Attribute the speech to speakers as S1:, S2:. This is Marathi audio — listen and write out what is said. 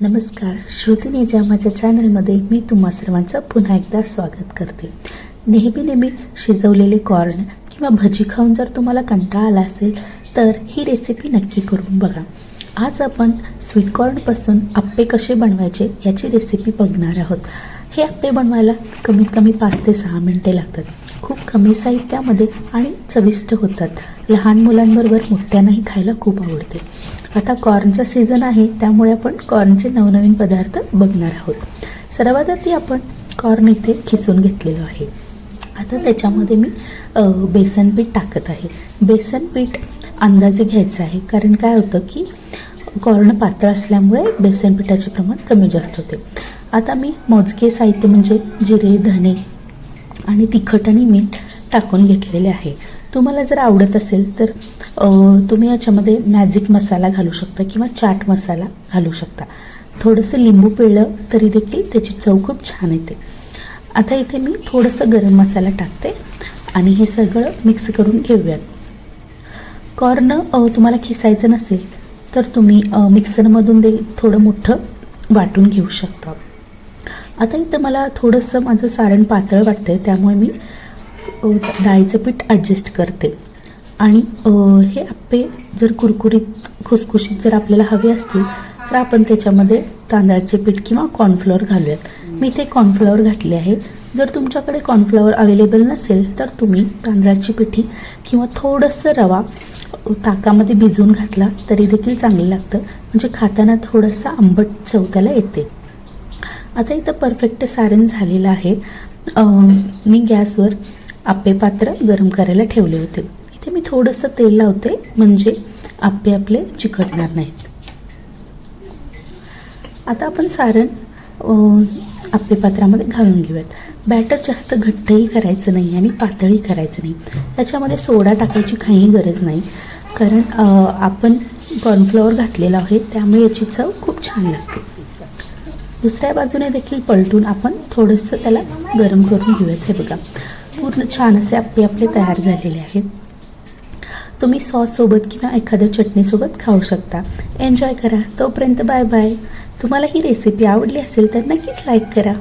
S1: नमस्कार श्रुतीनेजा माझ्या चॅनलमध्ये मी तुम्हा सर्वांचं पुन्हा एकदा स्वागत करते. नेहमी नेहमी शिजवलेले कॉर्न किंवा भजी खाऊन जर तुम्हाला कंटाळा आला असेल तर ही रेसिपी नक्की करून बघा. आज आपण स्वीट कॉर्नपासून आप्पे कसे बनवायचे याची रेसिपी बघणार आहोत. हे आप्पे बनवायला कमीत कमी पाच ते सहा मिनटे लागतात. खूप कमी साहित्यामध्ये आणि चविष्ट होतात. लहान मुलांबरोबर मोठ्यांनाही खायला खूप आवडते. आता कॉर्नचा सीझन आहे त्यामुळे आपण कॉर्नचे नवनवीन पदार्थ बघणार आहोत. सर्वात आधी आपण कॉर्न इथे खिसून घेतलेलं आहे. आता त्याच्यामध्ये मी बेसन पीठ टाकत आहे. बेसन पीठ अंदाजे घ्यायचं आहे कारण काय होतं की कॉर्न पातळ असल्यामुळे बेसन पिठाचे प्रमाण कमी जास्त होते. आता मी मोजके साहित्य म्हणजे जिरे धणे आणि तिखट आणि मीठ टाकून घेतलेले आहे. तुम्हाला जर आवडत असेल तर तुम्ही याच्यामध्ये मॅजिक मसाला घालू शकता किंवा चाट मसाला घालू शकता. थोडंसं लिंबू पिळलं तरी देखील त्याची चव खूप छान येते. आता इथे मी थोडंसं गरम मसाला टाकते आणि हे सगळं मिक्स करून घेऊयात. कॉर्न तुम्हाला खिसायचं नसेल तर तुम्ही मिक्सरमधून दे थोडं मोठं वाटून घेऊ शकता. आता इथं मला थोडंसं माझं सारण पातळ वाटतं आहे त्यामुळे मी डाळीचं पीठ ॲडजस्ट करते. आणि हे आप्पे जर कुरकुरीत खुसखुशीत जर आपल्याला हवे असतील तर आपण त्याच्यामध्ये तांदळाचे पीठ किंवा कॉर्नफ्लॉवर घालूयात. मी इथे कॉर्नफ्लॉवर घातले आहे. जर तुमच्याकडे कॉर्नफ्लॉवर अवेलेबल नसेल तर तुम्ही तांदळाची पिठी किंवा थोडंसं रवा ताकामध्ये भिजवून घातला तरी देखील चांगलं लागतं. म्हणजे खाताना थोडंसं आंबट चव त्याला येते. आता इथं परफेक्ट सारण झालेलं आहे. मी गॅसवर आप्पे पात्र गरम करायला ठेवले होते. इथे मी थोडंसं तेल लावते म्हणजे आप्पे आपले चिकटणार नाहीत. आता आपण सारण आप्पेपात्रामध्ये आप्पे पात्रामध्ये घालून घेऊयात. बॅटर जास्त घट्टही करायचं नाही आणि पातळी करायचं नाही. त्याच्यामध्ये सोडा टाकायची काही गरज नाही. कारण आपण कॉर्नफ्लॉवर घातलेला आहे त्यामुळे याची चव खूप छान लागते. दुसऱ्या बाजूने देखील पलटून आपण थोडंसं त्याला गरम करून घेऊयात. हे बघा. पूर्ण छान असे आप्पे आपले तयार झालेले आहेत. तुम्ही सॉससोबत किंवा एखाद्या चटणीसोबत खाऊ शकता. एन्जॉय करा. तोपर्यंत बाय बाय तुम्हाला ही रेसिपी आवडली असेल तर नक्कीच लाईक करा.